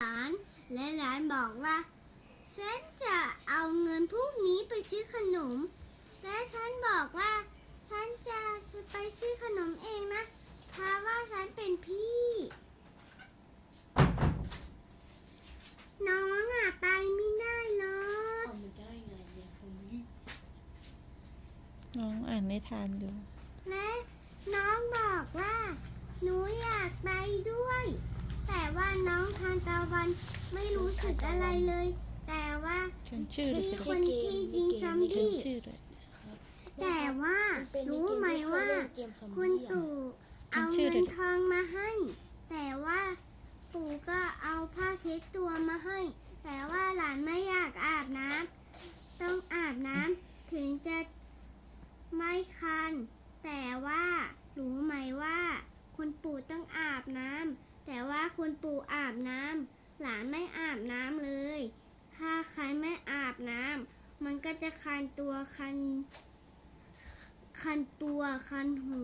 หลาน และหลานบอกว่าฉันจะเอาเงินพวกนี้ไปซื้อขนม และฉันบอกว่าฉันจะไปซื้อขนมเองนะ เพราะว่าฉันเป็นพี่ น้องอะไปไม่ได้หรอกเอามาได้ไงเนี่ยตรงนี้น้องอ่านนิทานดู และน้องบอกว่า หนูอยากไปด้วย แต่ว่าน้องทานตะ วันไม่รู้สึกอะไรเลย แต่ว่าเขียนชื่อด้วยพี่สิคนที่ยิงซอมเขียนบี้ชื่อด้วย แต่ว่าเป็นในรู้เกมไหมที่เคยว่าเล่นเกมซอมคุณบี้อะปู่เอาเงินทองมาให้ แต่ว่าปู่ก็เอาผ้าเช็ดตัวมาให้ แต่ว่าหลานไม่อยากอาบน้ำต้องอาบน้ำถึงจะไม่คัน แต่ว่ารู้ไหมว่า คุณปู่ต้องอาบน้ำแต่ว่าคุณปู่อาบน้ำ หลานไม่อาบน้ำเลย ถ้าใครไม่อาบน้ำมันก็จะคันตัวคัน คันตัวคันหู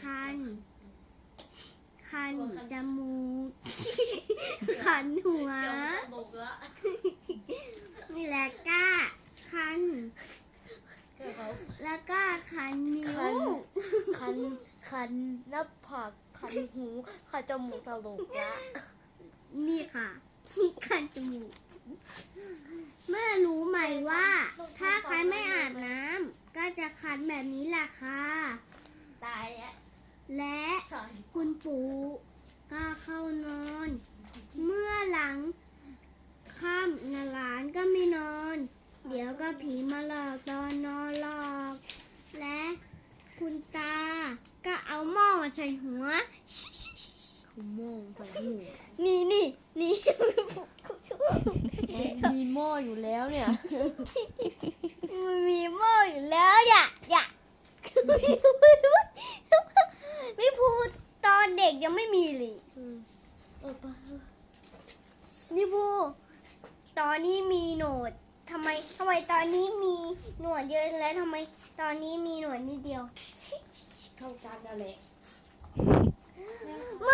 คัน คันจมูก คันหัวเดี๋ยวมันตกละแล้วก็คัน แล้วก็คันนิ้ว คัน คันหน้าผากคันหู คันจมูกตลกละ นี่ค่ะ ที่คันจมูกเมื่อรู้ไหมว่า ถ้าใครไม่อาบน้ำก็จะคันแบบนี้แหละค่ะ ตายแล้วและคุณปู่ก็เข้านอน เมื่อหลังค่ำนาหลานก็ไม่นอน เดี๋ยวก็ผีมาหลอกตอนนอนหลอก และคุณตาก็เอาหม้อใส่หัว คุณโม่งใส่หูนี่นี่นี่มีหม้ออยู่แล้วเนี่ย มันมีหม้ออยู่แล้วอย่าอย่าไม่พูดตอนเด็กยังไม่มีเลยเออปะนี่พูตอนนี้มีหนวดทำไมทำไมตอนนี้มีหนวดเยอะแล้วทำไมตอนนี้มีหนวดนิดเดียวเท่ากันนั่นแหละเมื่อหลัง